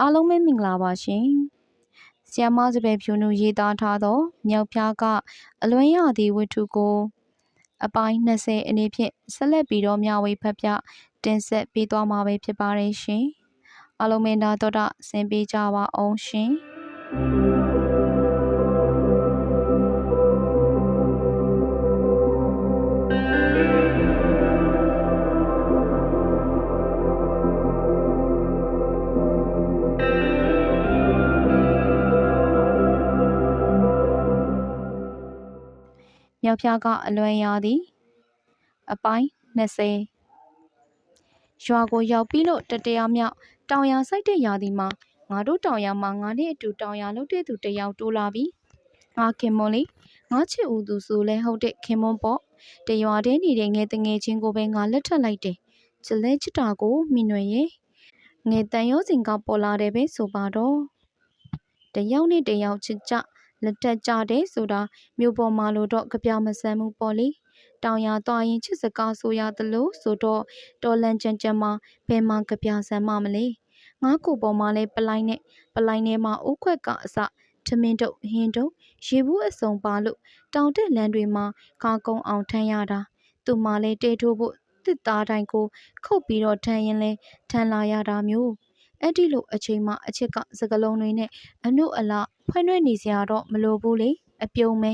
အားလုံးပဲမင်္ဂလာပါရှင်။ဆီယမစပယ်ဖြူနုရေးသားထားသောမြောက်ဖျားကအလွန်ရသည့်ဝတ္ထုကို အပိုင်း20အနေဖြင့်ဆက်လက်ပြီးတော့မျှဝေဖတ်ပြတင်ဆက်ပေးသွားမှာပဲဖြစ်ပါတယ်ရှင်။အားလုံးမင်္ဂလာတော်တာဆင်ပေးကြပါအောင်ရှင်။ မြောက်ဖျားကအလွန်ရသည် အပိုင်း20ရွာကိုရောက်ပြီးလို့တတရားမြောက်တောင်ရစိုက်တဲ့ရာသီမှာငါတို့တောင်ရမှာငါနဲ့အတူတောင်ရလုပ်တဲ့သူတယောက်တိုးလာပြီငါခင်မွန်လေးငါချစ်ဦးသူဆိုလဲဟုတ်တဲ့ခင်မွန်ပေါ့တရွာတည်းနေတဲ့ငယ်တငယ်ချင်းကိုပဲငါလက်ထပ်လိုက်တယ်ချစ်လဲချစ်တာကိုမိနွယ်ရဲ့ငယ်တန်ရောစင်ကပေါ်လာတယ်ပဲဆိုပါတော့တယောက်နဲ့တယောက်ချစ်ကြ လက်ထက်ကြတယ်ဆိုတာမြို့ပေါ်မှာလို့တော့ကြပြမဆန်မှုပေါ့လေတောင်ရသွားရင်ချစ်စကားဆိုရသလိုဆိုတော့တော်လန်ကြံကြံမှာဘယ်မှာကြပြဆန်မှမလဲငါကိုပေါ်မှာလဲပလိုက်နဲ့ပလိုက်နဲ့မှာအိုးခွက်ကအစထမင်းတုပ်ဟင်းတုပ်ရေဘူးအစုံပါလို့တောင်တက်လန်းတွေမှာခါကုံအောင်ထမ်းရတာသူမှလဲတဲထိုးဖို့တစ်သားတိုင်းကိုခုတ်ပြီးတော့ထမ်းရင်လဲထမ်းလာရတာမျိုး အဲ့ဒီလိုအချိန်မှအချစ်ကစကလုံးတွေနဲ့အနုအလဖွင့်ရွှဲနေစရာတော့မလိုဘူးလေအပြုံးမဲ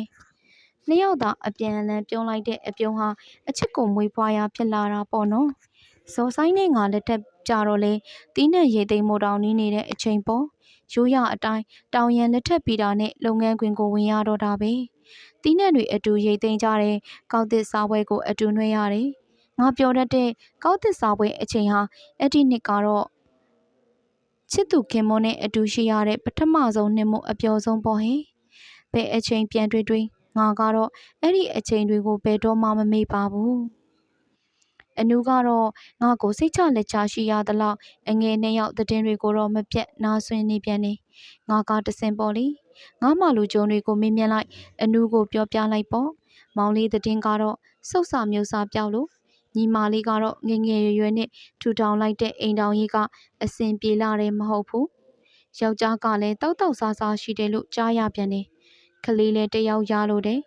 နှစ်ယောက်သာအပြန်အလှန်ပြုံးလိုက်တဲ့အပြုံးဟာအချစ်ကိုမွေးဖွားရာဖြစ်လာတာပေါ့နော်ဇော်ဆိုင်နဲ့ငါလက်ထက်ကြတော့လေတီးနဲ့ရေသိမ်းမို့တောင်နေနေတဲ့အချိန်ပေါ့ရိုးရအတိုင်းတောင်ရန်လက်ထက်ပြီးတာနဲ့လုပ်ငန်းခွင်ကိုဝင်ရတော့တာပဲတီးနဲ့တွေအတူရိတ်သိမ်းကြတဲ့ကောက်သစ်စားပွဲကိုအတူနှွှဲရတယ်ငါပြောတတ်တဲ့ကောက်သစ်စားပွဲအချိန်ဟာအဲ့ဒီနှစ်ကတော့ ချစ်သူခင်မွန်းနဲ့အတူရှိရတဲ့ပထမဆုံးနှစ်မို့အပျော်ဆုံးပေါ့ဟင်ဘယ်အချိန်ပြန်တွေ့တွေ့ငါကတော့အဲ့ဒီအချိန်တွေကိုဘယ်တော့မှမမေ့ပါဘူးအနူးကတော့ငါကိုစိတ်ချလက်ချရှိရသလောက်အငယ်နှစ်ယောက်သတင်းတွေကိုတော့မပြတ်နားဆွင့်နေပြန်နေငါကတစင်ပေါ်လေငါမှလူကြုံတွေကိုမေးမြန်းလိုက်အနူးကိုပြောပြလိုက်ပေါ့မောင်လေးသတင်းကတော့စုတ်စာမျိုးစာပြောက်လို့ ညီမလေးကတော့ငငယ်ရွယ်ရွယ်နဲ့ထူထောင်လိုက်တဲ့အိမ်တောင်ကြီးကအစင်ပြေလာတယ်မဟုတ်ဘူးယောက်ျားကလည်းတောက်တောက်စားစားရှိတယ်လို့ကြားရပြန်တယ်ကလေးလည်းတယောက်ရလို့တယ်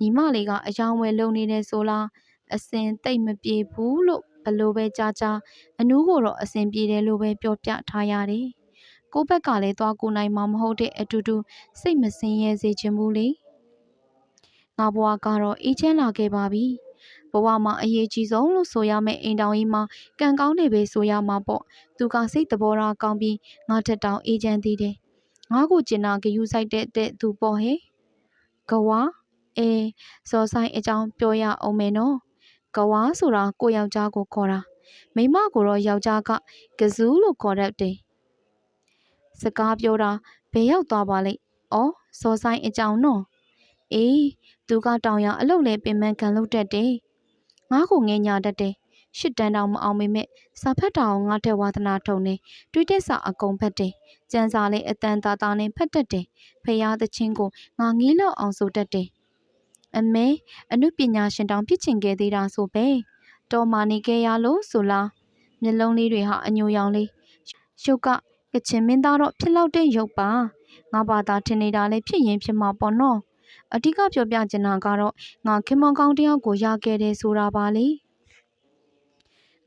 ညီမလေးကအယောင်ဝယ်လုံနေတယ်ဆိုလားအစင်တိတ်မပြေဘူးလို့ဘလို့ပဲကြားကြားအနူးကိုတော့အစင်ပြေတယ်လို့ပဲပြောပြထားရတယ်ကိုဘက်ကလည်းသွားကိုနိုင်မှာမဟုတ်တဲ့အတူတူစိတ်မစင်ရဲစေချင်ဘူးလေငါဘွားကတော့အေးချမ်းလာခဲ့ပါပြီ ဘဝမှာအရေးကြီးဆုံးလို့ဆိုရမယ့်အိမ်တောင်ကြီးမှာကံကောင်းနေပဲဆိုရမှာပေါ့သူကစိတ်တဘောထားကောင်းပြီးငါထက်တောင်အေးချမ်းသေးတယ်ငါကိုကျင်နာဂယူဆိုင်တဲ့တဲ့သူပေါ့ဟဲ့ကဝါအဲစော်ဆိုင်အကြောင်းပြောရအောင်မယ်နော်ကဝါဆိုတာကိုယောက်ျားကိုခေါ်တာမိမကိုတော့ယောက်ျားကကဇူးလို့ခေါ်တတ်တယ်စကားပြောတာဘယ်ရောက်သွားပါလိမ့်ဩစော်ဆိုင်အကြောင်းနော်အေးသူကတောင်ရအလုတ်လဲပင်မခံလုပ်တတ်တယ် ငါ့ကိုငဲညာတတ်တယ်ရှစ်တန်းတောင်မအောင်မေမဲ့စာဖတ်တာအောင်ငါတဲ့ဝါသနာထုံနေတွေးတဲ့စာအကုန်ဖတ်တယ်ကျန်းစာလေးအတန်တာတာနဲ့ဖတ်တတ်တယ်ဖရာသချင်းကိုငါငီးလောက်အောင်ဆိုတတ်တယ်အမေအနုပညာရှင်တောင်ဖြစ်ချင်ခဲ့သေးတာဆိုပဲတော်မာနေခဲ့ရလို့ဆိုလားမျက်လုံးလေးတွေဟာအညိုရောင်လေးရုပ်ကကချင်မင်းသားတော့ဖြစ်လောက်တဲ့ရုပ်ပါငါဘာသာထင်နေတာလည်းဖြစ်ရင်ဖြစ်မှာပေါ့နော် အဓိကပြောပြချင်တာကတော့ငါခင်မွန်ကောင်းတယောက်ကိုရခဲ့တယ်ဆိုတာပါလေ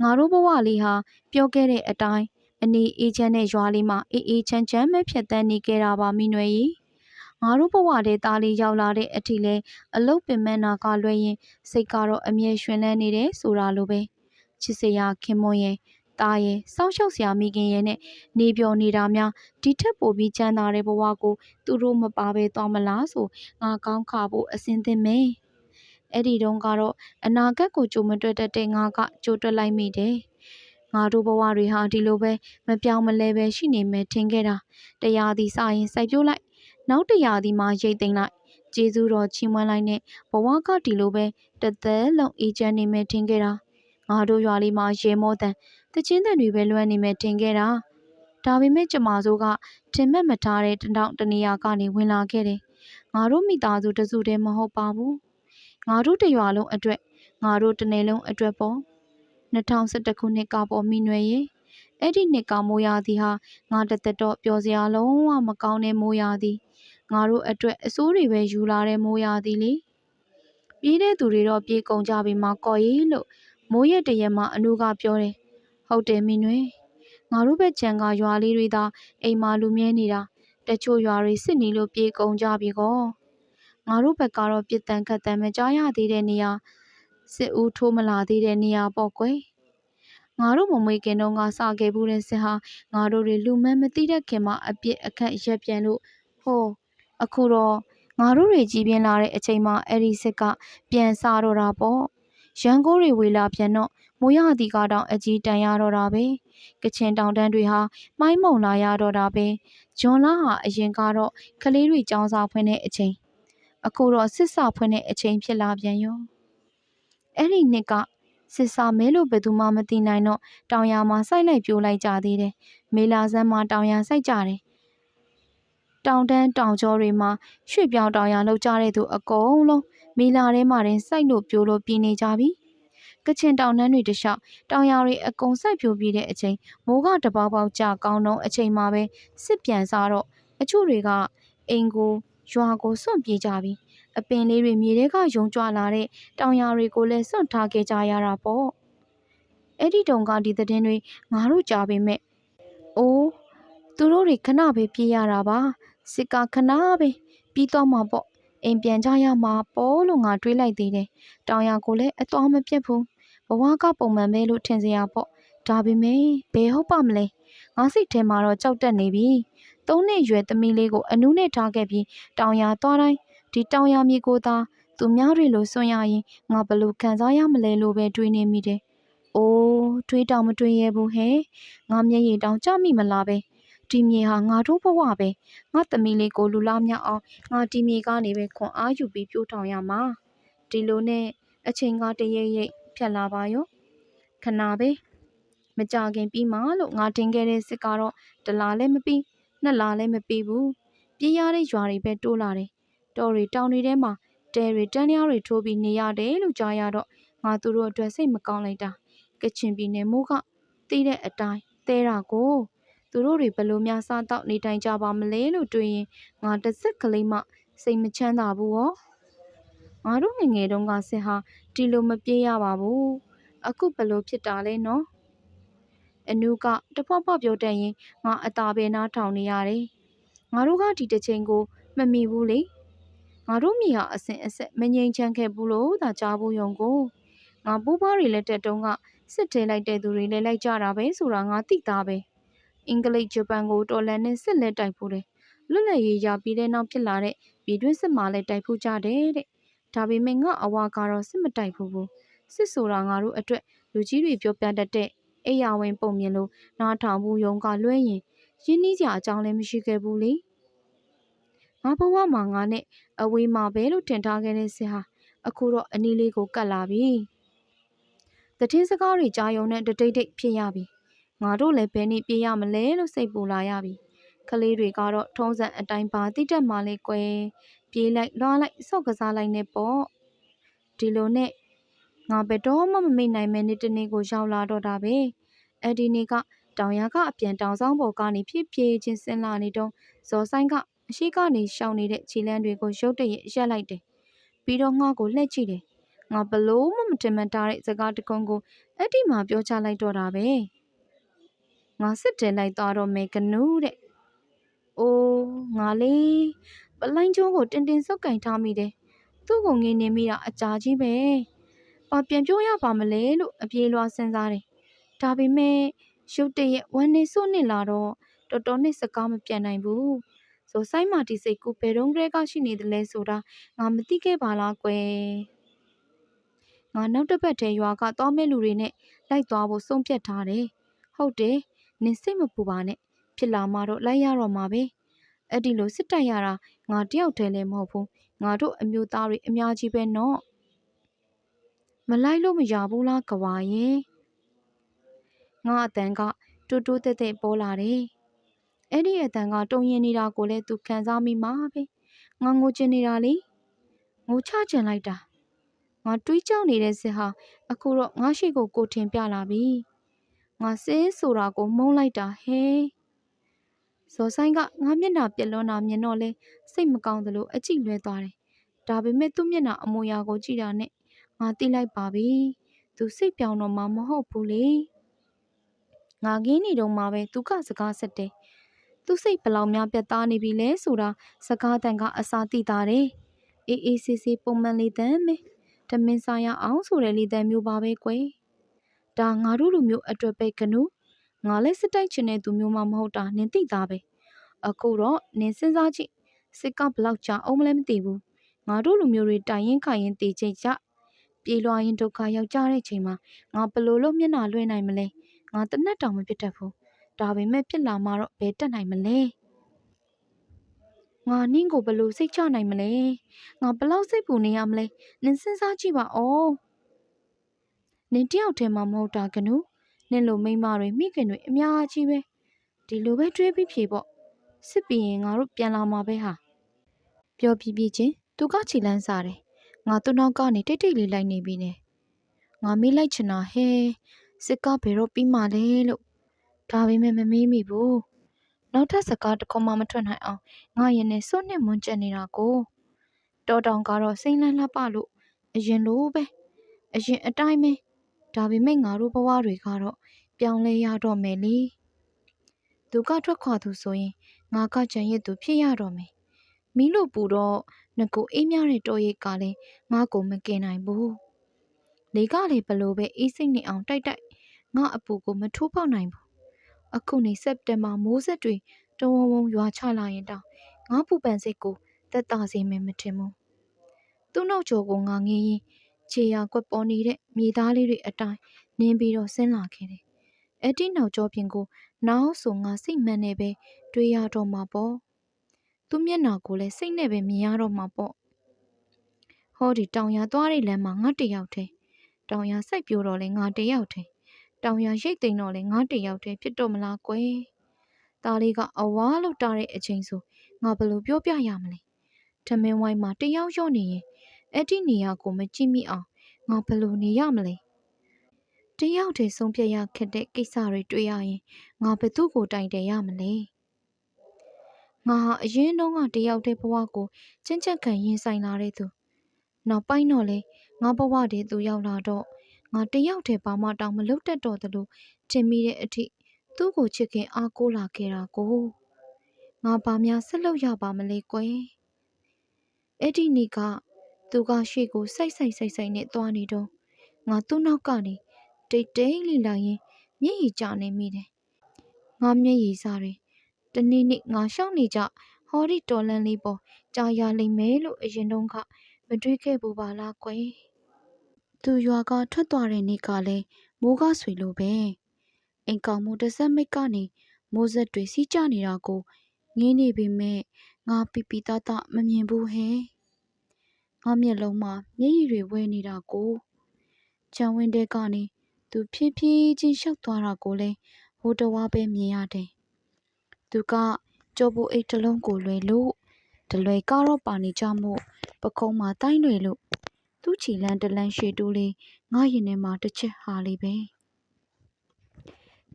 ငါတို့ဘဝလေးဟာပြောခဲ့တဲ့အတိုင်းအနေအေးချမ်းတဲ့ရွာလေးမှာအေးအေးချမ်းချမ်းပဲဖြတ်တန်းနေခဲ့တာပါမိနွယ်ကြီးငါတို့ဘဝတဲ့သားလေးရောက်လာတဲ့အထိလဲအလုတ်ပင်မနာကလွှဲရင်စိတ်ကတော့အမြဲရွှင်လန်းနေတယ်ဆိုတာလိုပဲချစ်စရာခင်မွန်ရဲ့ သားရဲ့စောင့်ရှောက်စရာမိခင်ရဲ့နဲ့နေပြောနေတာများဒီထက်ပိုပြီးချမ်းသာတဲ့ဘဝကိုသူတို့မပါဘဲသွားမလားဆိုငါကောင်းခါဖို့အစင်သင့်မယ်အဲ့ဒီတုန်းကတော့အနာဂတ်ကိုကြိုမတွက်တတ်တဲ့ငါကကြိုတွက်လိုက်မိတယ်ငါတို့ဘဝတွေဟာဒီလိုပဲမပြောင်းမလဲပဲရှိနေမယ်ထင်ခဲ့တာတရားသည်စရင်စိုက်ပြိုးလိုက် နောက်တရားသည်မှရိတ်သိမ်းလိုက်ကျေးဇူးတော်ချီးမွမ်းလိုက်နဲ့ဘဝကဒီလိုပဲတသက်လုံးအေးချမ်းနေမယ်ထင်ခဲ့တာငါတို့ရွာလေးမှာရေမောတန် တချင်းတန်တွေပဲလွှမ်းနေမယ်ထင်ခဲ့တာဒါပေမဲ့ကျမစိုးကထင်မှတ်မထားတဲ့တနောင်တနေရာကနေဝင်လာခဲ့တယ်ငါတို့မိသားစုတစုတည်းမဟုတ်ပါဘူးငါတို့တရွာလုံးအတွက်ငါတို့တနယ်လုံးအတွက်ပေါ့2011ခုနှစ်ကပေါ်မိနွယ်ရဲ့အဲ့ဒီနှစ်ကမိုးရာသီဟာငါတသက်တော့ပျော်စရာလုံးဝမကောင်းတဲ့မိုးရာသီငါတို့အတွက်အစိုးတွေပဲယူလာတဲ့မိုးရာသီလေပြေးတဲ့သူတွေတော့ပြေးကုန်ကြပြီမကော်ရီလို့မိုးရက်တရက်မှအနုကပြောတယ် ဟုတ်တယ်မင်းတွေငါတို့ဘက်ခြံကရွာလေးတွေသာအိမ်မာလူမြဲနေတာတချို့ရွာတွေစစ်နေလို့ပြေးကုန်ကြပြီကောငါတို့ဘက်ကတော့ပြစ်တန်ခတ်တန်မကြားရသေးတဲ့နေရာစစ်ဦးထိုးမလာသေးတဲ့နေရာပေါ့ကွယ်ငါတို့မမွေးခင်တော့ငါစခဲ့ဘူးတဲ့စစ်ဟာငါတို့တွေလူမန်းမသိတဲ့ခင်မှာအပြစ်အခတ်ရက်ပြန်လို့ဟောအခုတော့ငါတို့တွေကြီးပြင်းလာတဲ့အချိန်မှာအဲ့ဒီစစ်ကပြန်စတော့တာပေါ့ရန်ကိုတွေဝေလာပြန်တော့ မိုးရသည်ကတော့အကြီးတန်ရတော့တာပဲကချင်တောင်တန်းတွေဟာမိုင်းမုံလာရတော့တာပဲဂျွန်လာဟာအရင်ကတော့ကလေးတွေចောင်းစာဖွင့်တဲ့အချိန်အခုတော့စစ်စာဖွင့်တဲ့အချိန်ဖြစ်လာပြန်ရောအဲ့ဒီနှစ်ကစစ်စာမဲလို့ဘယ်သူမှမသိနိုင်တော့တောင်ယာမှာစိုက်လိုက်ပြိုးလိုက်ကြသေးတယ်မေလာဆန်းမှာတောင်ယာစိုက်ကြတယ်တောင်တန်းတောင်ကျောတွေမှာရွှေ့ပြောင်းတောင်ယာလုပ်ကြတဲ့သူအကုန်လုံးမေလာထဲမှာတင်စိုက်လို့ပြိုးလို့ပြင်းနေကြပြီ ကချင်တောင်တန်းတွေတလျှောက်တောင်ယာတွေအကုန်စိုက်ပြိုးပြီးတဲ့အချိန်မိုးကတပေါက်ပေါက်ကြကောင်းတော့အချိန်မှာပဲစစ်ပြန်စားတော့အချို့တွေကအိမ်ကိုရွာကိုစွန့်ပြေးကြပြီအပင်လေးတွေမြေထဲကယုံကြွလာတဲ့တောင်ယာတွေကိုလည်းစွန့်ထားခဲ့ကြရတာပေါ့အဲ့ဒီတုန်းကဒီသတင်းတွေငါတို့ကြားပေမဲ့အိုးသူတို့တွေခဏပဲပြေးရတာပါစစ်ကခဏပဲပြီးတော့မှာပေါ့အိမ်ပြန်ကြရမှာပေါ့လို့ငါတွေးလိုက်သေးတယ်တောင်ယာကိုလည်းအတော်မပြတ်ဘူး ဘဝကပုံမှန်ပဲလို့ထင်စရာပေါ့ဒါပေမဲ့ဘယ်ဟုတ်ပါမလဲငါစိတ်ထဲမှာတော့ကြောက်တက်နေပြီသုံးနှစ်ရွယ်သမီးလေးကိုအနူးနဲ့ထားခဲ့ပြီးတောင်ယာသွားတိုင်းဒီတောင်ယာမြေကိုသာသူများတွေလိုစွန့်ရရင်ငါဘလို့ခံစားရမလဲလို့ပဲတွေးနေမိတယ်။အိုးတွေးတောင်မတွေးရဘူးဟဲ့။ငါမျက်ရည်တောင်ကျမိမလားပဲ။ဒီမြေဟာငါတို့ဘဝပဲ။ငါသမီးလေးကိုလူလားမြောက်အောင်ငါဒီမြေကနေပဲခွန်အားယူပြီးပြိုးထောင်ရမှာ။ဒီလိုနဲ့အချိန်ကတရိပ်ရိပ် ဖြတ်လာပါရော။ခဏပဲ။မကြခင်ပြီးမှလို့ငါတင်ခဲ့တဲ့စစ်ကတော့တလားလည်းမပြီးနှစ်လားလည်းမပြီးဘူး။ပြေးရတဲ့ရွာတွေပဲတိုးလာတယ်တော်တွေတောင်တွေထဲမှာတဲတွေတန်းလျားတွေထိုးပြီးနေရတယ်လို့ကြားရတော့ငါသူတို့အတွက်စိတ်မကောင်းလိုက်တာကချင်ပြည်နယ်မိုးကတီးတဲ့အတိုင်းသဲတာကိုသူတို့တွေဘလို့များစားတော့နေတိုင်ကြပါမလဲလို့တွေးရင်ငါတစ်စက်ကလေးမှစိတ်မချမ်းသာဘူးဟော ငါတို့ငငယ်တုန်းကစစ်ဟာဒီလိုမပြေးရပါဘူးအခုဘလို့ဖြစ်တာလဲနော်အနုကတဖွားဖွားပြောတတ်ရင်ငါအသာပဲနားထောင်နေရတယ်ငါတို့ကဒီတစ်ချိန်ကိုမမီဘူးလေငါတို့မိဟာအစင်အဆက်မငြိမ်ချမ်းခဲ့ဘူးလို့သာကြားဘူးယုံကိုငါပူးပွားတွေလက်တက်တုံးကစစ်ထဲလိုက်တဲ့သူတွေလည်းလိုက်ကြတာပဲဆိုတာငါသိသားပဲအင်္ဂလိပ်ဂျပန်ကိုတော်လန်နဲ့စစ်လက်တိုက်ဖို့တယ်လွတ်လပ်ရေးရပြီးတဲ့နောက်ဖြစ်လာတဲ့ပြည်တွင်းစစ်မှလည်းတိုက်ဖို့ကြတယ်တဲ့ ဒါပေမဲ့ငါအဝါကတော့စစ်မတိုက်ဘူးဘူးစစ်ဆိုတာငါတို့အတွက်လူကြီးတွေပြောပြတတ်တဲ့အိယာဝင်ပုံမြင်လို့နားထောင်ဘူးယုံကလွှဲရင်ရင်းနှီးစရာအကြောင်းလည်းမရှိခဲ့ဘူးလေငါဘဝမှာငါနဲ့အဝေးမှာပဲလို့တင်ထားခဲ့တဲ့စစ်ဟာအခုတော့အနီးလေးကိုကတ်လာပြီ။တည်င်းစကားတွေကြားယုံနဲ့တတိတ်တိတ်ဖြစ်ရပြီ။ငါတို့လည်းဘယ်နည်းပြေးရမလဲလို့စိတ်ပူလာရပြီ။ ကလေးတွေကတော့ထုံးစံအတိုင်းပါတိတက်မှလဲကွယ်ပြေးလိုက်လွှားလိုက်ဆော့ကစားလိုက်နေပေါ့။ဒီလိုနဲ့ငါဘယ်တော့မှမမိတ်နိုင်မဲနေ့တနေ့ကိုရောက်လာတော့တာပဲ။အဲ့ဒီနေ့ကတောင်ရကအပြန်တောင်ဆောင်ပေါ်ကနေဖြည်းဖြည်းချင်းဆင်းလာနေတော့ဇော်ဆိုင်ကအရှိကနေရှောင်နေတဲ့ခြေလမ်းတွေကိုရုတ်တရက်ရက်လိုက်တယ်။ပြီးတော့ငါ့ကိုလှည့်ကြည့်တယ်။ငါဘလို့မှမတင်မတားတဲ့စကားတကုံကိုအဲ့ဒီမှာပြောချလိုက်တော့တာပဲ။ငါစစ်တယ်လိုက်သွားတော့မယ်ကနူးတဲ့။ အိုးငါလေးပလိုင်းကျိုးကိုတင်တင်ဆုပ်ကင်ထားမိတယ်။သူ့ကိုငင်းနေမိတာအကြာကြီးပဲ။ဘာပြန်ပြောရပါမလဲလို့အပြေးလွှားစဉ်းစားတယ်။ဒါပေမဲ့ရုတ်တရက်ဝမ်းနေစွနေလာတော့တော်တော်နဲ့စကားမပြန်နိုင်ဘူးဆိုဆိုင်မာတီစိတ်ကိုဘယ်တော့ကလေးကရှိနေတယ်လဲဆိုတာငါမသိခဲ့ပါလားကွယ်ငါနောက်တစ်ပတ်တည်းရွာကသွားမဲ့လူတွေနဲ့လိုက်သွားဖို့ဆုံးဖြတ်ထားတယ်ဟုတ်တယ်နင်စိတ်မပူပါနဲ့ ဖြစ်လာမှတော့လိုက်ရတော့မှာပဲအဲ့ဒီလိုစစ်တိုက်ရတာငါတယောက်တည်းလည်းမဟုတ်ဘူးငါတို့အမျိုးသားတွေအများကြီးပဲနော်မလိုက်လို့မရဘူးလားကဝါရင်ငါအတန်ကတူတူတက်တက်ပေါ်လာတယ်အဲ့ဒီအတန်ကတုံရင်နေတာကိုလည်းသူခံစားမိမှာပဲငါငိုချင်နေတာလေငိုချချင်လိုက်တာငါတွေးကြောက်နေတဲ့စစ်ဟာအခုတော့ငါရှိကိုကိုထင်ပြလာပြီငါစင်းဆိုတာကိုမုန်းလိုက်တာဟဲ့ ဇော်ဆိုင်ကငါမျက်နှာပြက်လွန်းတာမြင်တော့လဲစိတ်မကောင်းသလိုအကြည့်လွဲသွားတယ်ဒါပေမဲ့သူ့မျက်နှာအမူအရာကိုကြည့်တာနဲ့ငါသိလိုက်ပါပြီသူစိတ်ပြောင်းတော့မှမဟုတ်ဘူးလေငါကင်းနေတော့မှပဲသူကစကားဆက်တယ်သူစိတ်ဘလောက်များပြတ်သားနေပြီလဲဆိုတာစကားတန်ကအစာသိတာတယ်အေးအေးဆေးဆေးပုံမှန်လေးတမ်းပဲတမင်ဆိုင်ရအောင်ဆိုတဲ့လေးတမ်းမျိုးပါပဲကွယ်ဒါငါတို့လူမျိုးအတွက်ပဲကနူ ငါလည်းစစ်တိုက်ချင်တဲ့သူမျိုးမှမဟုတ်တာနင်သိသားပဲအခုတော့နင်စဉ်းစားကြည့်စစ်ကဘလောက်ကြာအောင်မလဲမသိဘူးငါတို့လူမျိုးတွေတိုင်ရင်ခိုင်ရင်တည်ချိန်ကြပြေးလွှားရင်ဒုက္ခရောက်ကြတဲ့ချိန်မှာငါဘလို့လို့မျက်နှာလွှဲနိုင်မလဲငါတနတ်တောင်မဖြစ်တတ်ဘူးဒါပေမဲ့ဖြစ်လာမှတော့ဘယ်တက်နိုင်မလဲငါနင့်ကိုဘလို့စိတ်ချနိုင်မလဲငါဘလောက်စိတ်ပူနေရမလဲနင်စဉ်းစားကြည့်ပါဦးနင်တယောက်တည်းမှမဟုတ်တာကနူ နင်လိုမိန်းမတွေမိခင်တွေအများကြီးပဲဒီလိုပဲတွေးပြီးဖြေပေါ့စစ်ပြီးရင်ငါတို့ပြန်လာမှာပဲဟာပြောပြပြချင်းသူကခြေလန်းစားတယ်ငါသူ့နောက်ကနေတိတ်တိတ်လေးလိုက်နေပြီနဲ့ငါမေးလိုက်ချင်တာဟဲစစ်ကဘယ်တော့ပြီးမှလဲလို့ဒါပေမဲ့မမေးမိဘူးနောက်ထပ်စကားတစ်ခုမှမထွက်နိုင်အောင်ငါရင်နဲ့စွန့်နဲ့မွန်းကျက်နေတာကိုတော်တောင်ကတော့စိမ့်လန်းလှပလို့အရင်လိုပဲအရင်အတိုင်းပဲဒါပေမဲ့ငါတို့ဘဝတွေကတော့ ပြောင်းလဲရတော့မယ်လေသူကထွက်ခွာသူဆိုရင်ငါကကြံရစ်သူဖြစ်ရတော့မယ်မီးလို့ပူတော့ငကိုအေးမြတဲ့တော်ရိတ်ကလည်းငါ့ကိုမကင်နိုင်ဘူးလေကလေဘလို့ပဲအေးစိတ်နေအောင်တိုက်တိုက်ငါအပူကိုမထိုးပေါက်နိုင်ဘူးအခုနေစက်တင်ဘာမိုးဆက်တွေတဝုံဝုံရွာချလာရင်တောင်ငါပူပန်စိတ်ကိုတက်တာစေမယ်မထင်ဘူးသူ့နောက်ကျော်ကိုငါငင်းရင်ခြေရကွက်ပေါ်နေတဲ့မြေသားလေးတွေအတိုင်းနင်းပြီးတော့ဆင်းလာခဲ့တယ် အဲ့ဒီနောက်ကျောပြင်ကိုနောက်ဆိုငါစိတ်မှန်နေပဲတွေးရတော့မှာပေါ့သူ့မျက်နှာကိုလည်းစိတ်နဲ့ပဲမြင်ရတော့မှာပေါ့ဟောဒီတောင်ရသွားတဲ့လမ်းမှာငါတယောက်တည်းတောင်ရစိုက်ပြိုတော့လဲငါတယောက်တည်းတောင်ရရိတ်သိမ်းတော့လဲငါတယောက်တည်းဖြစ်တော့မလားကွယ်သားလေးကအဝါလို့တားတဲ့အချိန်ဆိုငါဘယ်လိုပြောပြရမလဲထမင်းဝိုင်းမှာတယောက်ရော့နေရင်အဲ့ဒီနေရာကိုမကြည့်မိအောင်ငါဘယ်လိုနေရမလဲ တယောက်တည်းဆုံးဖြတ်ရခက်တဲ့ကိစ္စတွေတွေ့ရရင်ငါဘယ်သူ့ကိုတိုင်တယ်ရမလဲငါဟာအရင်တုန်းကတယောက်တည်းဘဝကိုချင့်ချက်ခံရင်ဆိုင်လာတဲ့သူနောက်ပိုင်းတော့လေငါဘဝတည်းသူရောက်လာတော့ငါတယောက်တည်းဘာမှတောင်မလုပ်တတ်တော့သလိုထင်မိတဲ့အထိသူ့ကိုချစ်ခင်အားကိုးလာခဲ့တာကိုငါဘာများဆက်လုပ်ရပါမလဲကွယ်အဲ့ဒီနေ့ကသူကရှေ့ကိုစိုက်စိုက်စိုက်စိုက်နဲ့သွားနေတော့ငါသူ့နောက်ကနေ တိတ်တိတ်လိလာရင်မျက်ရည်ကျနေမိတယ်ငါမျက်ရည်စားတယ်တနေ့နေ့ငါရှောက်နေကြဟောဒီတော်လန်လေးပေါ်ကြာရလိမ့်မယ်လို့အရင်တုန်းကမတွေးခဲ့ဘူးပါလားကွယ်သူရွာကထွက်သွားတဲ့နေ့ကလည်းမိုးကဆွေလိုပဲအိမ်ကောင်မှုတစ်စက်မိတ်ကနေမိုးဆက်တွေစီးကြနေတာကိုငင်းနေပေမဲ့ငါပီပီသားသားမမြင်ဘူးဟဲ့ငါမျက်လုံးမှာမျက်ရည်တွေဝဲနေတာကိုချန်ဝင်းတဲကနေ သူဖြည်းဖြည်းချင်းရှောက်သွားတာကိုလည်းဟိုတဝါပဲမြင်ရတယ်သူကကြောပူအိတ်တစ်လုံးကိုလွယ်လို့ဒလွယ်ကားတော့ပါနေကြမို့ပခုံးမှာတိုင်းလွယ်လို့သူ့ချီလန်းတလန်းရှေတိုးလေးငါရင်ထဲမှာတစ်ချက်ဟာလေးပဲ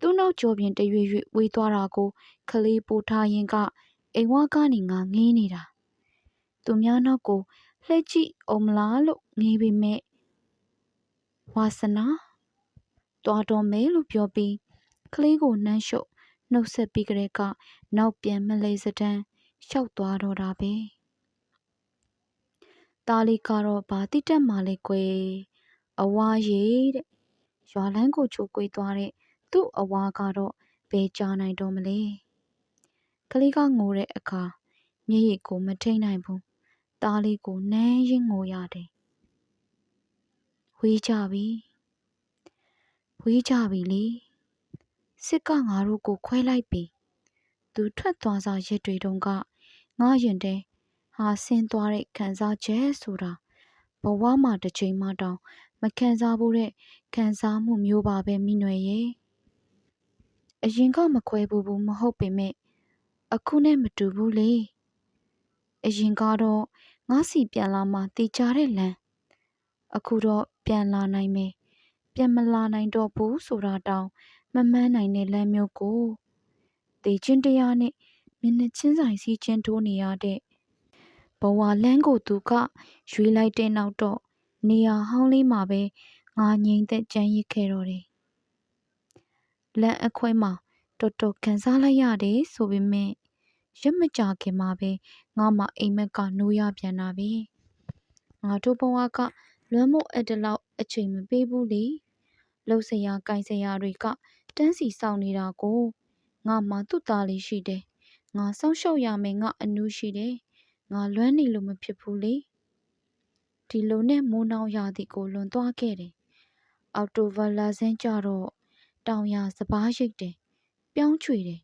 သူ့နောက်ကျော်ပြင်တရွေ့ရွေ့ဝေးသွားတာကိုခလေးပို့ထားရင်ကအိမ်ဝါကနေငါငင်းနေတာသူများနောက်ကိုလှည့်ကြည့်အောင်မလားလို့ငေးပေမဲ့ဝါစနာ တွားတော်မယ်လို့ပြောပြီးကလေးကိုနှမ်းရှုပ်နှုတ်ဆက်ပြီးကလေးကနောက်ပြန်မလဲစတန်းရှောက်သွားတော့တာပဲတာလီကတော့ဘာတိတက်မှလဲကွယ်အဝါရေတဲ့ရွာလန်းကိုချိုးကွေးသွားတဲ့သူ့အဝါကတော့ဘယ်ကြနိုင်တော့မလဲကလေးကငိုတဲ့အခါမျက်ရည်ကိုမထိန်နိုင်ဘူးသားလေးကိုနမ်းရင်ငိုရတယ်ဝေးကြပြီ ဝေးကြပြီလေစစ်ကငါတို့ကိုခွဲလိုက်ပြီသူထွက်သွားစားရက်တွေတုန်းကငါရင်တဲ့ဟာဆင်းသွားတဲ့ခံစားချက်ဆိုတာဘဝမှာတစ်ချိန်မှတောင်မခံစားဘူးတဲ့ခံစားမှုမျိုးပါပဲမိနွယ်ရဲ့အရင်ကမခွဲဘူးဘူးမဟုတ်ပေမဲ့အခုနဲ့မတူဘူးလေအရင်ကတော့ငါစီပြန်လာမှတည်ကြတဲ့လမ်းအခုတော့ပြန်လာနိုင်မယ် ပြန်မလာနိုင်တော့ဘူးဆိုတာတောင်မမှန်းနိုင်တဲ့လမ်းမျိုးကိုတေချင်းတရားနဲ့မျက်နှာချင်းဆိုင်စီးချင်းထိုးနေရတဲ့ဘဝလမ်းကိုသူကရွေးလိုက်တဲ့နောက်တော့နေရာဟောင်းလေးမှာပဲငါငြိမ်သက်ကြမ်းရစ်ခဲ့တော့တယ်လမ်းအခွဲမှာတော်တော်ခံစားလိုက်ရတယ်ဆိုပေမဲ့ရက်မကြခင်မှာပဲငါမှအိမ်မက်ကနိုးရပြန်တာပဲငါတို့ဘဝကလွမ်းမို့အဲ့တလောက်အချိန်မပေးဘူးလေ လှုပ်စရာကိုင်စရာတွေကတန်းစီစောင့်နေတာကိုငါမှသူ့သားလေးရှိတယ်ငါစောင့်ရှောက်ရမယ်ငါအနူးရှိတယ်ငါလွမ်းနေလို့မဖြစ်ဘူးလေဒီလိုနဲ့မိုးနှောင်းရာသီကိုလွန်သွားခဲ့တယ်အော်တိုဘာလာဆန်းကြတော့တောင်ရစပားရိတ်တယ်ပြောင်းချွေတယ်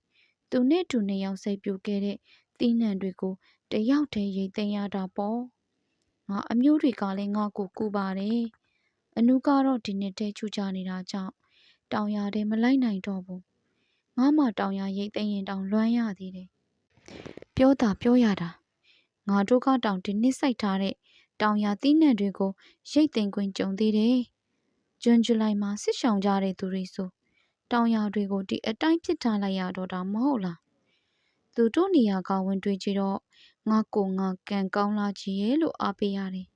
သူနဲ့တူနှစ်ယောက်စိတ်ပြိုခဲ့တဲ့သီးနှံတွေကိုတယောက်တည်းရိတ်သိမ်းရတာပေါ့ငါအမျိုးတွေကလည်းငါ့ကိုကူပါတယ် အနုကတော့ဒီနှစ်တည်းချူချနေတာကြောင့်တောင်ရတဲ့မလိုက်နိုင်တော့ဘူးငါမှတောင်ရရိတ်သိမ်းရင်တောင်လွမ်းရသေးတယ်ပြောတာပြောရတာငါတို့ကတောင်ဒီနှစ်စိုက်ထားတဲ့တောင်ရသီးနှံတွေကိုရိတ်သိမ်းခွင့်ကြုံသေးတယ်ဂျွန်ဇူလိုင်မှာစစ်ဆောင်ကြတဲ့သူတွေဆိုတောင်ရတွေကိုဒီအတိုင်းဖြစ်ထားလိုက်ရတော့တာမဟုတ်လားသူတို့နေရာကဝင်တွေ့ကြတော့ငါကိုငါကန်ကောင်းလာကြီးရဲ့လို့အားပေးရတယ်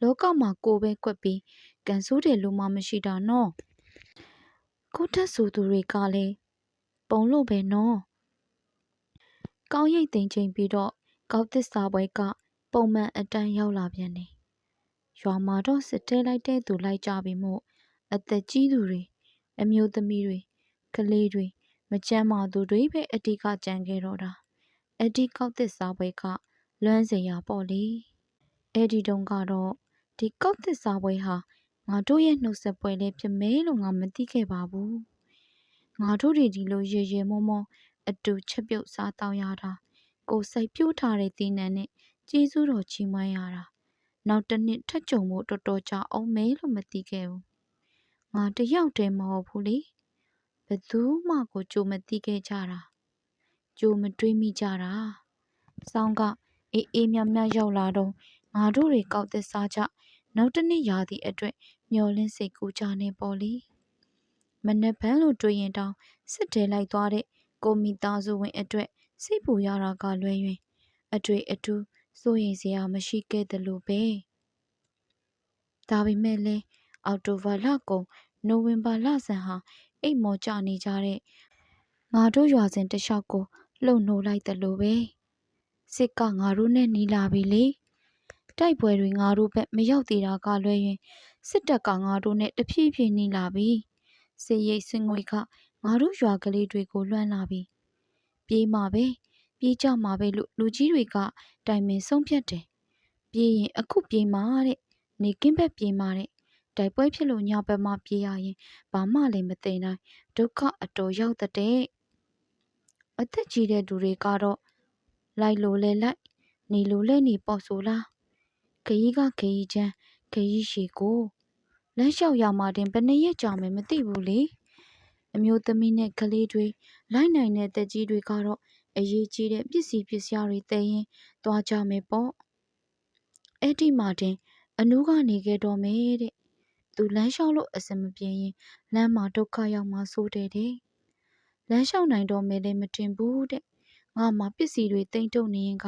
လောကမှာကိုပဲကွက်ပြီးကန်ဆိုးတယ်လို့မှမရှိတာနော်ကိုတက်ဆိုသူတွေကလည်းပုံလို့ပဲနော်ကောင်းရိတ်သိမ်းချိန်ပြီးတော့ကောက်သစ္စာပွဲကပုံမှန်အတန်းရောက်လာပြန်တယ်ရွာမှာတော့စစ်တဲလိုက်တဲ့သူလိုက်ကြပြီမို့အသက်ကြီးသူတွေအမျိုးသမီးတွေကလေးတွေမကြမ်းမာသူတွေပဲအတိကကြံခဲ့တော့တာအဒီကောက်သစ္စာပွဲကလွမ်းစရာပေါ့လေအဲ့ဒီတုန်းကတော့ ဒီကောက်သစ္စာပွဲဟာငါတို့ရဲ့နှုတ်ဆက်ပွဲလေးဖြစ်မယ်လို့ငါမသိခဲ့ပါဘူးငါတို့တွေဒီလိုရေရေမောမောအတူချက်ပြုတ်စားတောင်းရတာကိုယ်စိတ်ပြိုးထားတဲ့တင်းနန်းနဲ့ကျေးဇူးတော်ချီးမွမ်းရတာနောက်တစ်နှစ်ထပ်ကြုံဖို့တော်တော်ကြာအောင်မဲလို့မသိခဲ့ဘူးငါတယောက်တည်းမဟုတ်ဘူးလေဘယ်သူမှကိုကြိုမသိခဲ့ကြတာကြိုမတွေးမိကြတာစောင်းကအေးအေးမြမြရောက်လာတော့ငါတို့တွေကောက်သက်စားကြ နောက်တစ်နှစ်ရာသီအတွက်မျောလင်းစိတ်ကူးကြနေပေါ်လီမနှက်ဖန်လို့တွေးရင်တောင်စစ်တဲလိုက်သွားတဲ့ကိုမိသားစုဝင်အတွက်စိတ်ပူရတာကလွဲ၍အတွေ့အထူးစိုးရိမ်စရာမရှိခဲ့သလိုပဲဒါပေမဲ့လည်းအောက်တိုဘာလကုန်နိုဝင်ဘာလဆန်ဟာအိတ်မော်ကြနေကြတဲ့ငါတို့ရွာစဉ်တလျှောက်ကိုလှုပ်နှိုးလိုက်သလိုပဲစစ်ကငါတို့နဲ့နီးလာပြီလေ တိုက်ပွဲတွေငါတို့ဘက်မရောက်သေးတာကလွဲရင်စစ်တပ်ကငါတို့နဲ့တဖြည်းဖြည်းနီးလာပြီစစ်ရိတ်စင်ငွေကငါတို့ရွာကလေးတွေကိုလွှမ်းလာပြီပြေးမှာပဲပြေးကြမှာပဲလို့လူကြီးတွေက တိုင်ပင်ဆုံးဖြတ်တယ်ပြေးရင်အခုပြေးမှာတဲ့နေကင်းဘက်ပြေးမှာတဲ့တိုက်ပွဲဖြစ်လို့ညဘက်မှပြေးရရင်ဘာမှလည်းမသိနိုင်ဒုက္ခအတော်ရောက်တဲ့အသက်ကြီးတဲ့သူတွေကတော့လိုက်လို့လဲလိုက်နေလို့လဲနေပေါ့ဆိုလား ခရီးကခရီးချမ်းခရီးရှည်ကိုလမ်းလျှောက်ရမှတင်ဘယ်နှစ်ရက်ကြာမယ်မသိဘူးလေအမျိုးသမီးနဲ့ကလေးတွေလိုက်နိုင်တဲ့တက်ကြီးတွေကတော့အရေးကြီးတဲ့ပစ္စည်းပစ္စယတွေတည်ရင်သွားကြမယ်ပေါ့အဲ့ဒီမှာတင်အနူးကနေခဲ့တော့မယ်တဲ့သူလမ်းလျှောက်လို့အစမပြေရင်လမ်းမှာဒုက္ခရောက်မှဆိုးတယ်တဲ့လမ်းလျှောက်နိုင်တော့မယ်လည်းမတင်ဘူးတဲ့ငါမှပစ္စည်းတွေတိမ့်တုံနေရင်က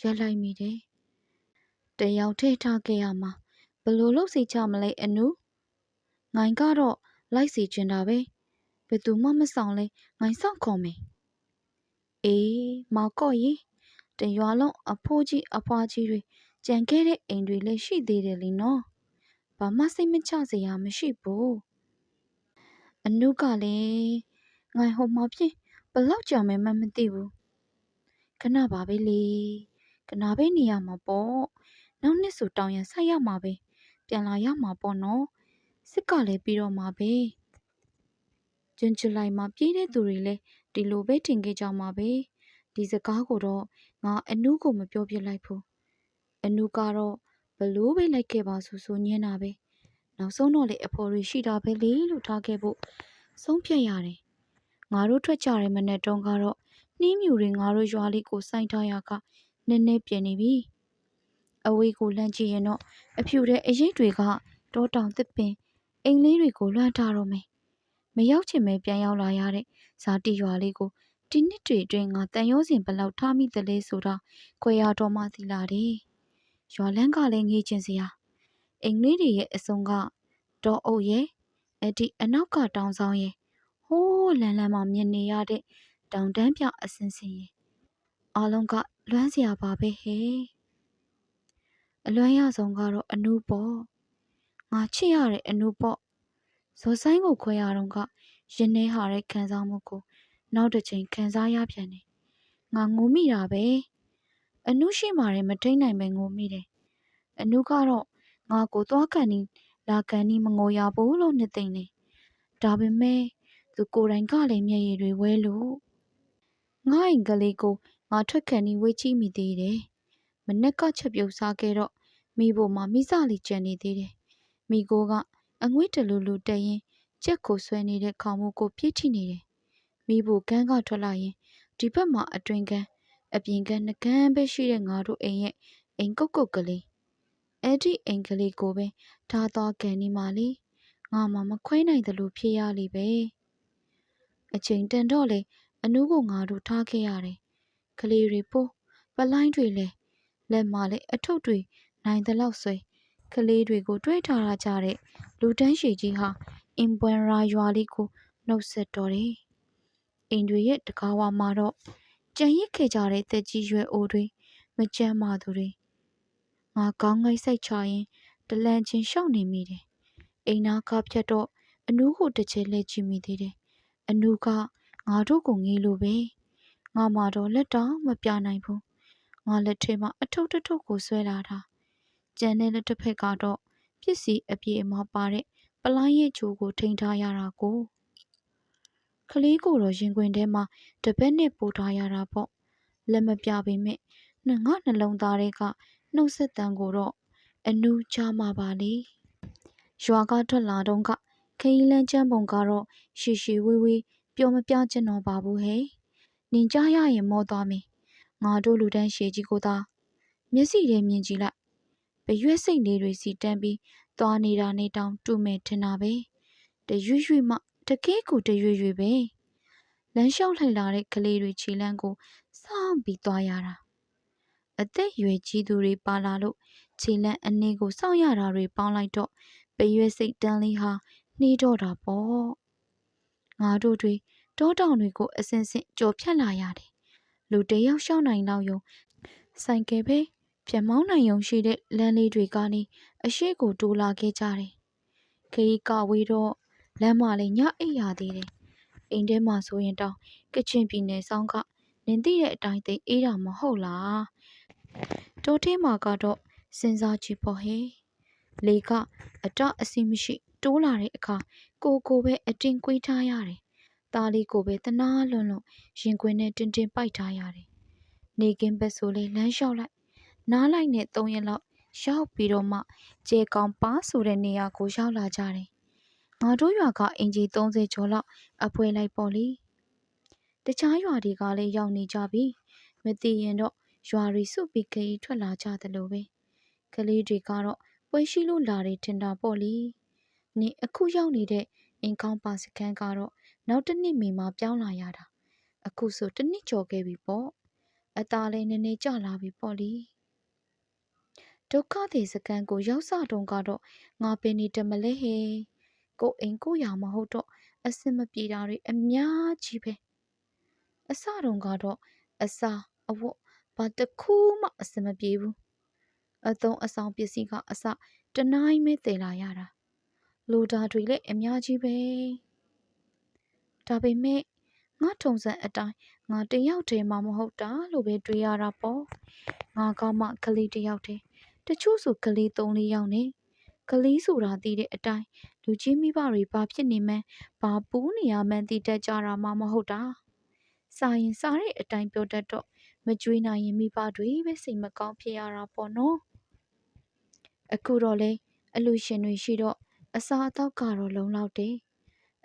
ရက်လိုက်မိတယ် တယောက်ထဲထားခဲ့ရမှာဘလို့လို့စိတ်ချမလဲအနူငိုင်ကတော့လိုက်စီချင်တာပဲဘယ်သူမှမဆောင်လဲငိုင်ဆောင်ခေါ်မယ်အေးမောက်ကော့ရေတရွာလုံးအဖိုးကြီးအဖွားကြီးတွေကြံခဲ့တဲ့အိမ်တွေလည်းရှိသေးတယ်လीနော်ဘာမှစိတ်မချစရာမရှိဘူးအနုကလည်းငိုင်ဟိုမှာဖြစ်ဘလောက်ကြာမယ်မှမသိဘူးခဏပါပဲလေခဏပဲနေရမှာပေါ့ နောက်နှစ်ဆိုတောင်ရန်ဆက်ရမှာပဲပြန်လာရမှာပေါ့နော်စစ်ကလည်းပြီးတော့မှာပဲကျွန်းချလိုက်မှာပြေးတဲ့သူတွေလည်းဒီလိုပဲထင်ခဲ့ကြမှာပဲဒီစကားကိုတော့ငါအနုကိုမပြောပြလိုက်ဘူးအနုကတော့ဘလို့ပဲလိုက်ခဲ့ပါဆိုဆိုညင်းတာပဲနောက်ဆုံးတော့လေအဖော်တွေရှိတာပဲလေလို့ထားခဲ့ဖို့ဆုံးဖြတ်ရတယ်ငါတို့ထွက်ကြတဲ့မနဲ့တုန်းကတော့နှင်းမြူတွေငါတို့ရွာလေးကိုစိုင်းထားရကနည်းနည်းပြင်နေပြီ အဝေးကိုလှမ်းကြည့်ရင်တော့အဖြူတဲ့အရေးတွေကတောတောင်သစ်ပင်အိမ်လေးတွေကိုလွှမ်းထားတော့မယ်မရောက်ချင်ပဲပြန်ရောက်လာရတဲ့ဇာတိရွာလေးကိုဒီနှစ်တွေအတွင်းငါတန်ရိုးစင်ဘလောက်ထားမိသလဲဆိုတာခွဲရတော်မှသိလာတယ်ရွာလန်းကလည်းငေးချင်စရာအိမ်လေးတွေရဲ့အစုံကဒေါ်အုပ်ရဲ့အဲ့ဒီအနောက်ကတောင်ဆောင်ရဲ့ဟိုးလန်လန်မှမြင်နေရတဲ့တောင်တန်းပြအစင်စင်ရဲ့အားလုံးကလွမ်းစရာပါပဲဟဲ့ အလွမ်းရဆုံးကတော့အနုပေါ့ငါချစ်ရတဲ့အနုပေါ့ဇော်ဆိုင်ကိုခွဲရတော့ကရင်ထဲဟာတဲ့ခံစားမှုကို နောက်တစ်ချိန်ခံစားရပြန်တယ်ငါငိုမိတာပဲအနုရှိမှလည်းမထိန်နိုင်ပဲငိုမိတယ်အနုကတော့ငါကိုသွားကန်နီးလာကန်နီးမငိုရဘူးလို့နှစ်သိမ့်နေဒါပေမဲ့သူကိုယ်တိုင်ကလည်းမျက်ရည်တွေဝဲလို့ငါ့အိမ်ကလေးကိုငါထွက်ခံနီးဝေးချိမိသေးတယ် မနက်ကချက်ပြုတ်စားခဲ့တော့မိဖို့မှာမိစလီကျန်နေသေးတယ်မိကိုကအငွေ့တလူလူတက်ရင်ကြက်ကိုဆွဲနေတဲ့ခေါင်းမိုးကိုပြစ်ထိနေတယ်မိဖို့ကန်းကထွက်လာရင်ဒီဘက်မှာအတွင်ကန်းအပြင်ကန်းနှကန်းပဲရှိတဲ့ငါတို့အိမ်ရဲ့အိမ်ကုတ်ကုတ်ကလေးအဲ့ဒီအိမ်ကလေးကိုပဲထားသွားကန်နေမှလေငါမှမခွဲနိုင်သလိုဖြစ်ရလိပဲအချိန်တန်တော့လေအနူးကိုငါတို့ထားခဲ့ရတယ်ကလေးတွေပိုးပလိုင်းတွေလဲ လက်မလေးအထုပ်တွေနိုင်တဲ့လောက်ဆွဲကလေးတွေကိုတွဲထားရကြတဲ့လူတန်းရှည်ကြီးဟာအင်ပွန်ရာရွာလေးကိုနှုတ်ဆက်တော်တယ်အိမ်တွေရဲ့တကားဝါမှာတော့ကြံရစ်ခဲ့ကြတဲ့တက်ကြီးရွယ်အိုတွေမကြမ်းမာသူတွေငါကောင်းငိုက်စိတ်ချရင်တလန့်ချင်းရှောက်နေမိတယ်အိမ်နာကားဖြတ်တော့အနူးကိုတစ်ချက်လဲကြည့်မိသေးတယ်အနူးကငါတို့ကိုငေးလို့ပဲငါမှတော့လက်တောင်မပြနိုင်ဘူး ငါလက်ထဲမှာအထုပ်တစ်ထုပ်ကိုဆွဲလာတာကျန်တဲ့လက်တစ်ဖက်ကတော့ပစ္စည်းအပြည့်အမပါတဲ့ပလိုင်းရဲ့ချိုးကိုထိန်းထားရတာကိုကလေးကိုတော့ရင်ခွင်ထဲမှာတပတ်နဲ့ပို့ထားရတာပေါ့လက်မပြပေမဲ့နှငါနှလုံးသားတွေကနှုတ်ဆက်တန်ကိုတော့အနူးချမှာပါလေရွာကထွက်လာတော့ကခရီးလန်းချမ်းပုံကတော့ရှီရှီဝေးဝေးပျော်မပြချင်တော့ပါဘူးဟဲ့နင်ကြားရရင်မောသွားမယ် ငါတို့လူတန်းရှည်ကြီးကိုသာမျက်စိထဲမြင်ကြည့်လိုက်ပရွက်စိတ်လေးတွေစီတန်းပြီးသွားနေတာနေတောင်တူမယ်ထင်တာပဲတရွရွမှတကယ်ကိုတရွရွပဲလမ်းလျှောက်လှိုင်လာတဲ့ကလေးတွေခြေလမ်းကိုစောင့်ပြီးသွားရတာအသက်ရွယ်ကြီးသူတွေပါလာလို့ခြေလမ်းအနေကိုစောင့်ရတာတွေပေါင်းလိုက်တော့ပရွက်စိတ်တန်းလေးဟာနှီးတော့တာပေါ့ငါတို့တွေတောတောင်တွေကိုအစင်စင်ကြော်ဖြတ်လာရတယ် လူတယောက်ရှောင်းနိုင်တော့ယုံဆိုင်ကယ်ပဲပြန်မောင်းနိုင်ုံရှိတဲ့လမ်းလေးတွေကနေအရှိကိုတိုးလာခဲ့ကြတယ်ခရီးကဝေးတော့လမ်းမလေးညအိပ်ရသေးတယ်အိမ်ထဲမှာဆိုရင်တောင်ကချင်ပြည်နယ်ဆောင်ကနင်သိတဲ့အတိုင်းသိအေးတာမဟုတ်လားတိုးထင်းမှာကတော့စဉ်းစားကြည့်ပေါ့ဟဲ့လေကအတအစီမရှိ တိုးလာတဲ့အခါကိုကိုပဲအတင်းကွေးထားရတယ်။ သားလေးကိုပဲတနာလွန်းလွန်းရင်ခွင်နဲ့တင်းတင်းပိုက်ထားရတယ်။နေကင်းဘက်ဆိုလေလမ်းလျှောက်လိုက်။နားလိုက်နဲ့၃ရက်လောက်ရောက်ပြီးတော့မှကျေကောင်ပါဆိုတဲ့နေရာကိုရောက်လာကြတယ်။ငါတို့ရွာကအင်ဂျီ30ကျော်လောက်အဖွဲလိုက်ပေါ့လေ။တခြားရွာတွေကလည်းရောက်နေကြပြီ။မသိရင်တော့ရွာရီစုပြီးခရီးထွက်လာကြတယ်လို့ပဲ။ကလေးတွေကတော့ပွဲရှိလို့လာတယ်ထင်တာပေါ့လေ။နင်အခုရောက်နေတဲ့အင်ကောင်းပါစခန်းကတော့ နောက်တစ်နှစ်မီမှပြောင်းလာရတာ။အခုဆိုတစ်နှစ်ကျော်ခဲ့ပြီပေါ့။အသားလေးနည်းနည်းကျလာပြီပေါ့လေ။ဒုက္ခသည်စခန်းကိုရောက်စတုန်းကတော့ငါပင်နေတမလဲဟဲ့။ကိုအိမ်ကိုရမဟုတ်တော့အစင်မပြေတာတွေအများကြီးပဲ။အစတုန်းကတော့အစာအဝတ်ဘာတစ်ခုမှအစင်မပြေဘူး။အသုံးအဆောင်ပစ္စည်းကအစတနိုင်မဲတည်လာရတာလိုတာတွေလည်းအများကြီးပဲ ဒါပေမဲ့ငါထုံစံအတိုင်းငါတယောက်တည်းမှမဟုတ်တာလို့ပဲတွေးရတာပေါ့ငါကမှကလေးတယောက်တည်းတချို့ဆိုကလေး၃လေးယောက်နဲ့ကလေးဆိုတာသိတဲ့အတိုင်းလူကြီးမိဘတွေဘာဖြစ်နေမှန်းဘာပူးနေရမှန်းသိတတ်ကြတာမှမဟုတ်တာစာရင်စားတဲ့အတိုင်းပြောတတ်တော့မကြွေးနိုင်ရင်မိဘတွေပဲစိတ်မကောင်းဖြစ်ရတာပေါ့နော်အခုတော့လေအလူရှင်တွေရှိတော့အစာအသောက်ကတော့လုံလောက်တယ်။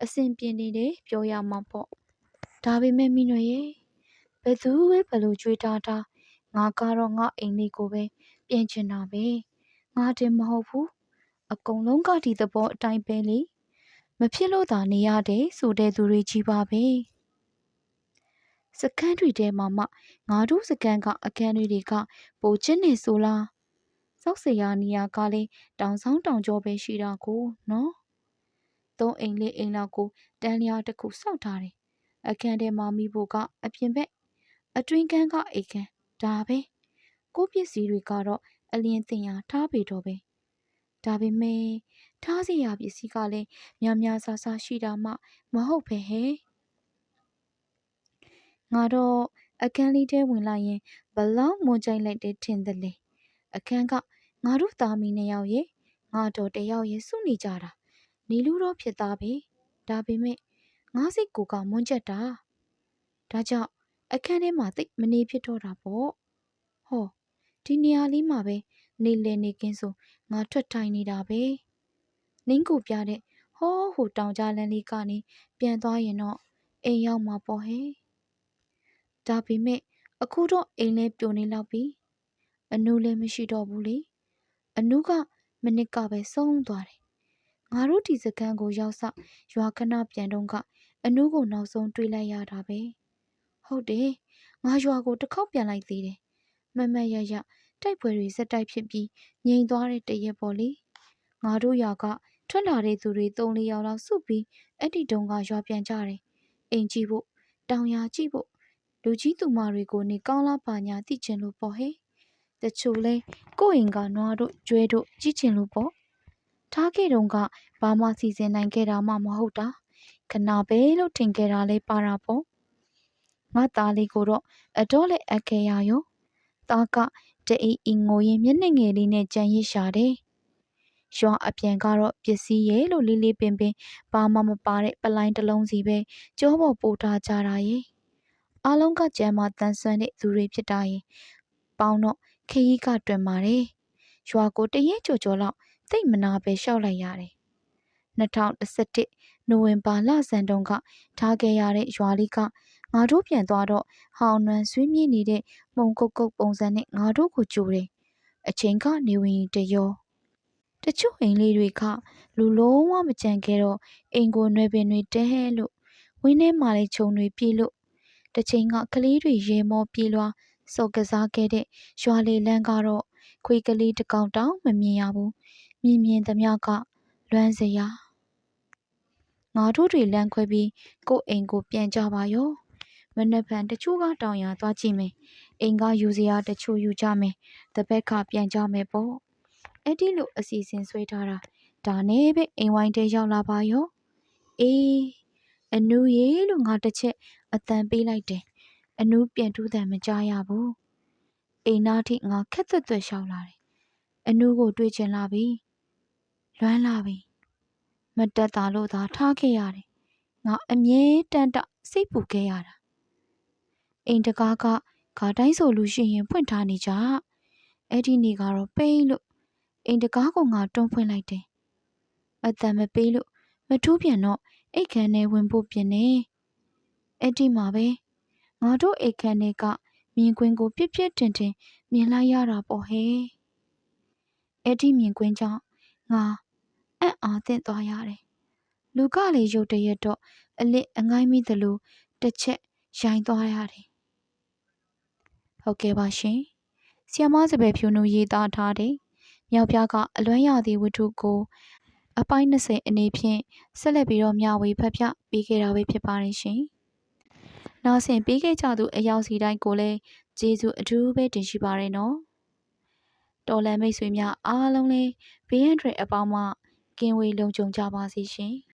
အဆင်ပြေနေတယ်ပြောရမှာပေါ့။ဒါပေမဲ့မိနွယ်ရဲ့ဘယ်သူပဲဘလို့ကြွေးတာတာငါကတော့ငါအိမ်လေးကိုပဲပြင်ချင်တာပဲ။ငါတင်မဟုတ်ဘူးအကုန်လုံးကဒီသဘောအတိုင်းပဲလေမဖြစ်လို့သာနေရတယ်ဆိုတဲ့သူတွေကြီးပါပဲစကန်းတွေထဲမှာမှငါတို့စကန်းကအခန်းတွေကပိုချင်းနေဆိုလားစောက်စရာနေရာကလည်းတောင်ဆောင်တောင်ကျော်ပဲရှိတာကိုနော် သုံးအိမ်လေးအိမ်လောက်ကိုတန်းလျားတစ်ခုစောက်ထားတယ်အခန်းထဲမှာမိဖို့ကအပြင်ဘက်အတွင်းကန်းကအိမ်ခန်းဒါပဲကိုပစ္စည်းတွေကတော့အလင်းတင်ရထားပေတော့ပဲဒါပေမဲ့ထားစရာပစ္စည်းကလည်းများများဆဆရှိတာမှမဟုတ်ပဲဟဲ့ငါတော့အခန်းလေးထဲဝင်လိုက်ရင်ဘလောက်မွန်ကြိုက်လိုက်တဲ့ထင်တယ်လေအခန်းကငါတို့သားမီးနှစ်ယောက်ရဲ့ငါတော့တယောက်ရဲ့စုနေကြတာ နေလူတော့ဖြစ်သားပဲဒါပေမဲ့ငါစိတ်ကိုကမွန်းချက်တာဒါကြောင့်အခန်းထဲမှာတိတ်မနေဖြစ်တော့တာပေါ့ဟောဒီနေရာလေးမှာပဲနေလေနေကင်းဆိုငါထွက်ထိုင်နေတာပဲနင်းကိုပြတဲ့ဟောဟိုတောင်ကြားလန်းလေးကနေပြန်သွားရင်တော့အိမ်ရောက်မှာပေါ့ဟဲ့ဒါပေမဲ့အခုတော့အိမ်လဲပြိုနေလောက်ပြီအနုလည်းမရှိတော့ဘူးလေအနုကမနစ်ကပဲဆုံးသွားတယ် ငါတို့ဒီစကန်ကိုရောက်စရွာခဏပြန်တော့ကအနုကိုနောက်ဆုံးတွေးလိုက်ရတာပဲဟုတ်တယ်ငါရွာကိုတစ်ခေါက်ပြန်လိုက်သေးတယ်မမတ်ရရတိုက်ပွဲတွေစက်တိုက်ဖြစ်ပြီးငြိမ်သွားတဲ့တရက်ပေါ့လေငါတို့ရွာကထွက်လာတဲ့သူတွေ၃-၄ယောက်လောက်စုပြီးအဲ့ဒီတုန်းကရွာပြန်ကြတယ်အိမ်ကြည့်ဖို့တောင်ယာကြည့်ဖို့လူကြီးသူမတွေကိုနေကောင်းလားပါညာသိချင်လို့ပေါ့ဟဲ့တချို့လဲကိုယ့်အိမ်ကနွားတို့ကျွဲတို့ကြည့်ချင်လို့ပေါ့ ထားခဲ့တုန်းကဘာမှစီစဉ်နိုင်ခဲ့တာမှမဟုတ်တာခဏပဲလို့ထင်ခဲ့တာလဲပါတာပေါ့ငါသားလေးကိုတော့အတော့လဲအပ်ခဲ့ရရောသားကတအိအီငိုရင်မျက်နှာငယ်လေးနဲ့ကြံရစ်ရှာတယ်ရွာအပြန်ကတော့ပစ္စည်းရဲ့လို့လေးလေးပင်ပင်ဘာမှမပါတဲ့ပလိုင်းတစ်လုံးစီပဲကြောပေါ်ပို့ထားကြတာရဲ့အားလုံးကကြမ်းမှတန်ဆွမ်းတဲ့သူတွေဖြစ်တာရဲ့ပေါင်းတော့ခရီးကတွင်ပါတယ်ရွာကိုတရက်ကြော်ကြော်လောက် သိမ့်မနာပဲရှောက်လိုက်ရတယ်2011နိုဝင်ဘာလဆန်တုန်းကထားခဲ့ရတဲ့ရွာလေးကငါတို့ပြန်သွားတော့ဟောင်းနှံဆွေးမြေ့နေတဲ့မှုံကုတ်ကုတ်ပုံစံနဲ့ငါတို့ကိုကြိုတယ်အချိန်ကနေဝင်တရောတချို့အိမ်လေးတွေကလူလုံးဝမကြံခဲ့တော့အိမ်ကိုနွယ်ပင်တွေတဲဟဲလို့ဝင်းထဲမှာလည်းခြုံတွေပြေးလို့တစ်ချိန်ကကလေးတွေရေမောပြေးလွှာစော်ကစားခဲ့တဲ့ရွာလေလန်းကတော့ခွေကလေးတစ်ကောင်တောင်မမြင်ရဘူး မြင်မြင်သမျှကလွမ်းစရာငါတို့တွေလမ်းခွဲပြီးကို့အိမ်ကိုပြန်ကြပါရောမနက်ဖြန်တချို့ကတောင်ရသွားကြည့်မယ်အိမ်ကယူစရာတချို့ယူကြမယ်တပက်ကပြန်ကြမယ်ပေါ့အဲ့ဒီလိုအစီအစဉ်ဆွဲထားတာဒါနဲ့ပဲအိမ်ဝိုင်းတဲရောက်လာပါရောအေးအနူးရေလို့ငါတစ်ချက်အတန်ပေးလိုက်တယ်အနူးပြန်ထူးတန်မကြားရဘူးအိမ်သားထိငါခက်သက်သက်ရှောက်လာတယ်အနူးကိုတွေ့ချင်လာပြီ လွမ်းလာပြီမတက်တာလို့သာထားခဲ့ရတယ်ငါအမြဲတမ်းတစိတ်ပူခဲ့ရတာအိမ်တကားကဂါတိုင်းဆိုလူရှိရင်ဖွင့်ထားနေကြအဲ့ဒီနေ့ကတော့ပိတ်လို့အိမ်တကားကငါတွန်းဖွင့်လိုက်တယ်အတန်မပေးလို့မထူးပြန်တော့အိတ်ခမ်းထဲဝင်ဖို့ပြင်နေအဲ့ဒီမှာပဲငါတို့အိတ်ခမ်းထဲကမြင်ကွင်းကိုပြစ်ပြစ်တင်တင်မြင်လိုက်ရတာပေါ့ဟဲ့အဲ့ဒီမြင်ကွင်းကြောင့်ငါ အံ့အားသင့်သွားရတယ်လူကလေရုတ်တရက်တော့အလစ်အငိုင်းမိသလိုတစ်ချက်ရိုင်းသွားရတယ်ဟုတ်ကဲ့ပါရှင်ဆီယမစပယ်ဖြူနူရေးသားထားတဲ့မြောက်ပြားကအလွမ်းရသည့်ဝတ္ထုကိုအပိုင်း20အနေဖြင့်ဆက်လက်ပြီးတော့မျှဝေဖတ်ပြပေးခဲ့တာပဲဖြစ်ပါတယ်ရှင်။နောက်ဆင်ပေးခဲ့ကြသူအယောက်စီတိုင်းကိုလည်းကျေးဇူးအထူးပဲတင်ရှိပါရနော်။တော်လန်မိတ်ဆွေများအားလုံးလည်းဘေးရန်တွေအပေါင်းမှ ကင်းဝေးလုံခြုံကြပါစေရှင်။